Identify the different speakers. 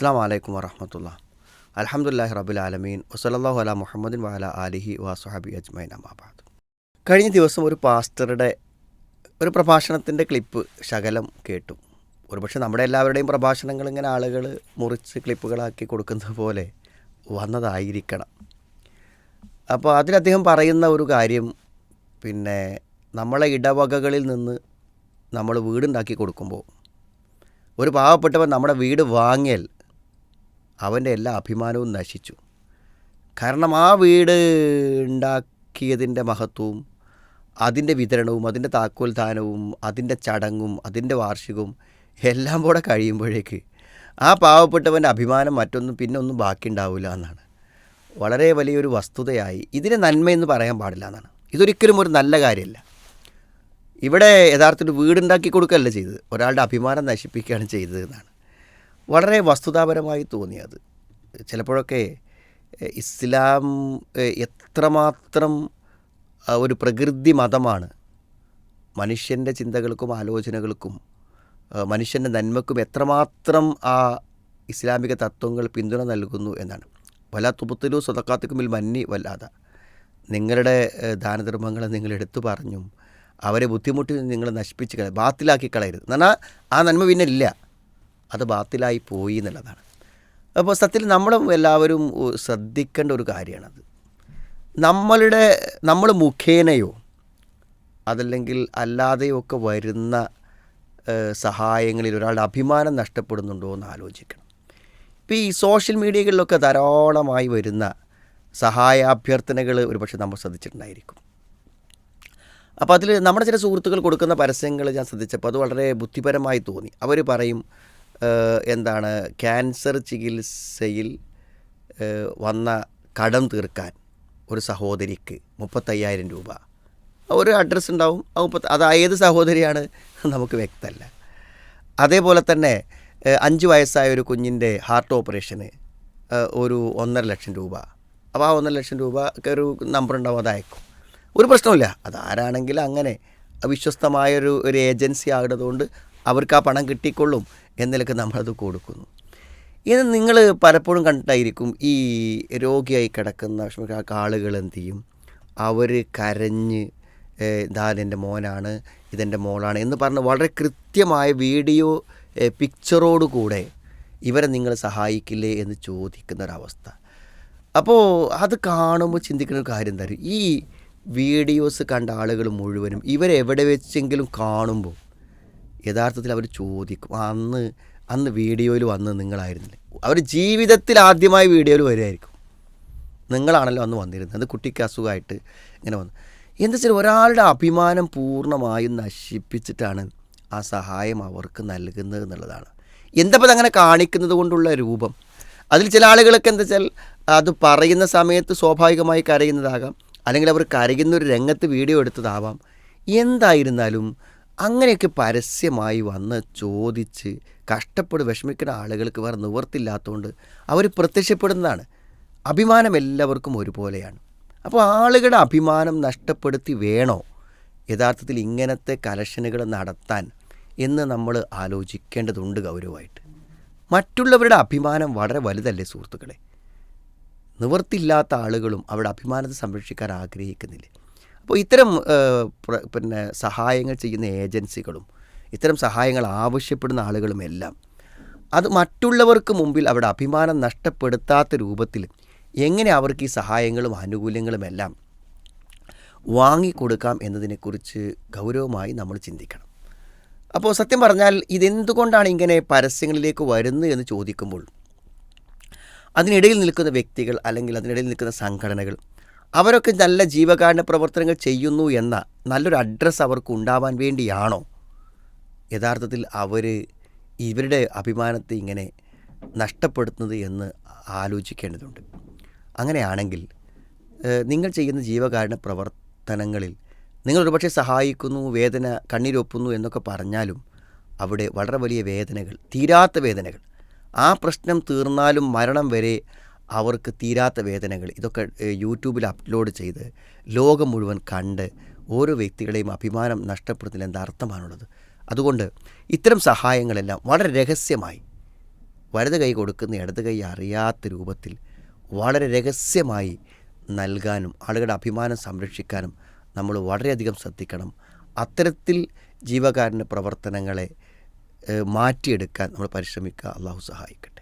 Speaker 1: അസ്സാം വലൈക്കും വറഹമത്തുള്ള. അലഹമുല്ലാഹി റബുൽ ആലമീൻ. വസലല്ലാഹു അല മുഹമ്മദിൻ വാല അലിഹി വാസുഹബി അജ്മൈൻ അമാബാദ് കഴിഞ്ഞ ദിവസം ഒരു പാസ്റ്ററുടെ ഒരു പ്രഭാഷണത്തിന്റെ ക്ലിപ്പ് ശകലം കേട്ടു. ഒരുപക്ഷെ നമ്മുടെ എല്ലാവരുടെയും പ്രഭാഷണങ്ങൾ ഇങ്ങനെ ആളുകൾ മുറിച്ച് ക്ലിപ്പുകളാക്കി കൊടുക്കുന്നത് പോലെ വന്നതായിരിക്കണം. അപ്പോൾ അതിൽ അദ്ദേഹം പറയുന്ന ഒരു കാര്യം പിന്നെ നമ്മളെ ഇടവകകളിൽ നിന്ന് നമ്മൾ വീടുണ്ടാക്കി കൊടുക്കുമ്പോൾ ഒരു പാവപ്പെട്ടവൻ നമ്മുടെ വീട് വാങ്ങിയാൽ അവന്റെ എല്ലാ അഭിമാനവും നശിച്ചു. കാരണം ആ വീട് ഉണ്ടാക്കിയതിന്റെ മഹത്വവും അതിന്റെ വിതരണവും അതിന്റെ താക്കോൽദാനവും അതിന്റെ ചടങ്ങും അതിന്റെ വാർഷികവും എല്ലാം കൂടെ കഴിയുമ്പോഴേക്ക് ആ പാവപ്പെട്ടവന്റെ അഭിമാനം മറ്റൊന്നും പിന്നെ ഒന്നും ബാക്കിയുണ്ടാവില്ല എന്നാണ്. വളരെ വലിയൊരു വസ്തുതയായി. ഇതിനെ നന്മയെന്ന് പറയാൻ പാടില്ല എന്നാണ്. ഇതൊരിക്കലും ഒരു നല്ല കാര്യമല്ല. ഇവിടെ യഥാർത്ഥത്തിൽ വീടുണ്ടാക്കി കൊടുക്കുകയല്ല ചെയ്തത്. ഒരാളുടെ അഭിമാനം നശിപ്പിക്കുകയാണ് ചെയ്തത് എന്നാണ്. വളരെ വസ്തുതാപരമായി തോന്നിയത്. ചിലപ്പോഴൊക്കെ ഇസ്ലാം എത്രമാത്രം ഒരു പ്രകൃതി മതമാണ്. മനുഷ്യന്റെ ചിന്തകൾക്കും ആലോചനകൾക്കും മനുഷ്യന്റെ നന്മക്കും എത്രമാത്രം ആ ഇസ്ലാമിക തത്വങ്ങൾ പിന്തുണ നൽകുന്നു എന്നാണ്. വല തുപത്തിലു സ്വതക്കാത്തുക്കുമിൽ മന്നി വല്ലാതെ നിങ്ങളുടെ ദാനധർമ്മങ്ങളെ നിങ്ങൾ എടുത്തു പറഞ്ഞും അവരെ ബുദ്ധിമുട്ടി നിങ്ങൾ നശിപ്പിച്ച് കളയ ബാത്തിലാക്കി കളയരുത്. എന്നാൽ ആ നന്മ പിന്നെ ഇല്ല. അത് ബാത്തിലായി പോയി എന്നുള്ളതാണ്. അപ്പോൾ സത്യത്തിൽ നമ്മൾ എല്ലാവരും ശ്രദ്ധിക്കേണ്ട ഒരു കാര്യമാണത്. നമ്മളുടെ നമ്മൾ മുഖേനയോ അതല്ലെങ്കിൽ അല്ലാതെയോ ഒക്കെ വരുന്ന സഹായങ്ങളിൽ ഒരാളുടെ അഭിമാനം നഷ്ടപ്പെടുന്നുണ്ടോ എന്ന് ആലോചിക്കണം. ഇപ്പോൾ ഈ സോഷ്യൽ മീഡിയകളിലൊക്കെ ധാരാളമായി വരുന്ന സഹായാഭ്യർത്ഥനകൾ ഒരുപക്ഷെ നമ്മൾ ശ്രദ്ധിച്ചിട്ടുണ്ടായിരിക്കും. അപ്പോൾ അതിൽ നമ്മുടെ ചില സുഹൃത്തുക്കൾ കൊടുക്കുന്ന പരസ്യങ്ങൾ ഞാൻ ശ്രദ്ധിച്ചപ്പോൾ അത് വളരെ ബുദ്ധിപരമായി തോന്നി. അവർ പറയും എന്താണ് ക്യാൻസർ ചികിത്സയിൽ വന്ന കടം തീർക്കാൻ ഒരു സഹോദരിക്ക് മുപ്പത്തയ്യായിരം രൂപ. ഒരു അഡ്രസ്സ് ഉണ്ടാവും. ആ മുപ്പത്തി അത് ഏത് സഹോദരിയാണ്? നമുക്ക് വ്യക്തമല്ല. അതേപോലെ തന്നെ അഞ്ച് വയസ്സായ ഒരു കുഞ്ഞിന്റെ ഹാർട്ട് ഓപ്പറേഷന് ഒരു ഒന്നര ലക്ഷം രൂപ. അപ്പോൾ ആ ഒന്നര ലക്ഷം രൂപ ഒക്കെ ഒരു നമ്പർ ഉണ്ടാവും അതയക്കും ഒരു പ്രശ്നമില്ല അതാരാണെങ്കിൽ അങ്ങനെ വിശ്വസ്തമായൊരു ഒരു ഏജൻസി ആകുന്നതുകൊണ്ട് അവർക്ക് ആ പണം കിട്ടിക്കൊള്ളും എന്നിലൊക്കെ നമ്മളത് കൊടുക്കുന്നു. ഇത് നിങ്ങൾ പലപ്പോഴും കണ്ടിട്ടായിരിക്കും ഈ രോഗിയായി കിടക്കുന്ന ആളുകൾ എന്ത് ചെയ്യും? അവർ കരഞ്ഞ് ഇതാലെന്റെ മോനാണ് ഇതെന്റെ മോളാണ് എന്ന് പറഞ്ഞ് വളരെ കൃത്യമായ വീഡിയോ ഏഹ്, പിക്ചറോട് കൂടെ ഇവരെ നിങ്ങൾ സഹായിക്കില്ലേ എന്ന് ചോദിക്കുന്ന ഒരവസ്ഥ. അപ്പോൾ അത് കാണുമ്പോൾ ചിന്തിക്കുന്ന ഒരു കാര്യം തരും? ഈ വീഡിയോസ് കണ്ട ആളുകൾ മുഴുവനും ഇവരെവിടെ വെച്ചെങ്കിലും കാണുമ്പോൾ യഥാർത്ഥത്തിൽ അവർ ചോദിക്കും. അന്ന് അന്ന് വീഡിയോയിൽ വന്ന് നിങ്ങളായിരുന്നില്ലേ? അവർ ജീവിതത്തിൽ ആദ്യമായി വീഡിയോയിൽ വരുമായിരിക്കും നിങ്ങളാണല്ലോ അന്ന് വന്നിരുന്നത്. അത് കുട്ടിക്ക് അസുഖമായിട്ട് ഇങ്ങനെ വന്നു. എന്താ വെച്ചാൽ ഒരാളുടെ അഭിമാനം പൂർണമായും നശിപ്പിച്ചിട്ടാണ് ആ സഹായം അവർക്ക് നൽകുന്നത് എന്നുള്ളതാണ്. എന്തപ്പോൾ അങ്ങനെ കാണിക്കുന്നത് കൊണ്ടുള്ള രൂപം? അതിൽ ചില ആളുകളൊക്കെ എന്താ വെച്ചാൽ അത് പറയുന്ന സമയത്ത് സ്വാഭാവികമായി കരയുന്നതാകാം. അല്ലെങ്കിൽ അവർ കരയുന്ന ഒരു രംഗത്ത് വീഡിയോ എടുത്തതാവാം. എന്തായിരുന്നാലും അങ്ങനെയൊക്കെ പരസ്യമായി വന്ന് ചോദിച്ച് കഷ്ടപ്പെട്ട് വിഷമിക്കുന്ന ആളുകൾക്ക് വേറെ നിവർത്തില്ലാത്തതുകൊണ്ട് അവർ പ്രത്യക്ഷപ്പെടുന്നതാണ്. അഭിമാനം എല്ലാവർക്കും ഒരുപോലെയാണ്. അപ്പോൾ ആളുകളുടെ അഭിമാനം നഷ്ടപ്പെടുത്തി വേണോ? യഥാർത്ഥത്തിൽ ഇങ്ങനത്തെ കലക്ഷനുകൾ നടത്താൻ എന്ന് നമ്മൾ ആലോചിക്കേണ്ടതുണ്ട് ഗൗരവമായിട്ട്. മറ്റുള്ളവരുടെ അഭിമാനം വളരെ വലുതല്ലേ സുഹൃത്തുക്കളെ? നിവർത്തില്ലാത്ത ആളുകളും അവരുടെ അഭിമാനത്തെ സംരക്ഷിക്കാൻ ആഗ്രഹിക്കുന്നില്ല? അപ്പോൾ ഇത്തരം പിന്നെ സഹായങ്ങൾ ചെയ്യുന്ന ഏജൻസികളും ഇത്തരം സഹായങ്ങൾ ആവശ്യപ്പെടുന്ന ആളുകളുമെല്ലാം അത് മറ്റുള്ളവർക്ക് മുമ്പിൽ അവരുടെ അഭിമാനം നഷ്ടപ്പെടുത്താത്ത രൂപത്തിൽ എങ്ങനെ അവർക്ക് ഈ സഹായങ്ങളും ആനുകൂല്യങ്ങളും എല്ലാം വാങ്ങിക്കൊടുക്കാം എന്നതിനെക്കുറിച്ച് ഗൗരവമായി നമ്മൾ ചിന്തിക്കണം. അപ്പോൾ സത്യം പറഞ്ഞാൽ ഇതെന്തുകൊണ്ടാണ് ഇങ്ങനെ പരസ്യങ്ങളിലേക്ക് വരുന്നത് എന്ന് ചോദിക്കുമ്പോൾ അതിനിടയിൽ നിൽക്കുന്ന വ്യക്തികൾ അല്ലെങ്കിൽ അതിനിടയിൽ നിൽക്കുന്ന സംഘടനകൾ അവരൊക്കെ നല്ല ജീവകാരുണ്യ പ്രവർത്തനങ്ങൾ ചെയ്യുന്നു എന്ന നല്ലൊരു അഡ്രസ്സ് അവർക്ക് ഉണ്ടാവാൻ വേണ്ടിയാണോ? യഥാർത്ഥത്തിൽ അവർ ഇവരുടെ അഭിമാനത്തെ ഇങ്ങനെ നഷ്ടപ്പെടുത്തുന്നത് എന്ന് ആലോചിക്കേണ്ടതുണ്ട്. അങ്ങനെയാണെങ്കിൽ നിങ്ങൾ ചെയ്യുന്ന ജീവകാരുണ്യ പ്രവർത്തനങ്ങളിൽ നിങ്ങൾ ഒരുപക്ഷെ സഹായിക്കുന്നു വേദന കണ്ണീരൊപ്പുന്നു എന്നൊക്കെ പറഞ്ഞാലും അവിടെ വളരെ വലിയ വേദനകൾ തീരാത്ത വേദനകൾ. ആ പ്രശ്നം തീർന്നാലും മരണം വരെ അവർക്ക് തീരാത്ത വേദനകൾ. ഇതൊക്കെ യൂട്യൂബിൽ അപ്ലോഡ് ചെയ്ത് ലോകം മുഴുവൻ കണ്ട് ഓരോ വ്യക്തികളെയും അഭിമാനം നഷ്ടപ്പെടുത്തുന്നതിൽ എന്താ അർത്ഥമാണുള്ളത്? അതുകൊണ്ട് ഇത്തരം സഹായങ്ങളെല്ലാം വളരെ രഹസ്യമായി വലത് കൈ കൊടുക്കുന്ന ഇടത് കൈ അറിയാത്ത രൂപത്തിൽ വളരെ രഹസ്യമായി നൽകാനും ആളുകളുടെ അഭിമാനം സംരക്ഷിക്കാനും നമ്മൾ വളരെയധികം ശ്രദ്ധിക്കണം. അത്തരത്തിൽ ജീവകാരുണ്യ പ്രവർത്തനങ്ങളെ മാറ്റിയെടുക്കാൻ നമ്മൾ പരിശ്രമിക്കുക. അള്ളാഹു സഹായിക്കട്ടെ.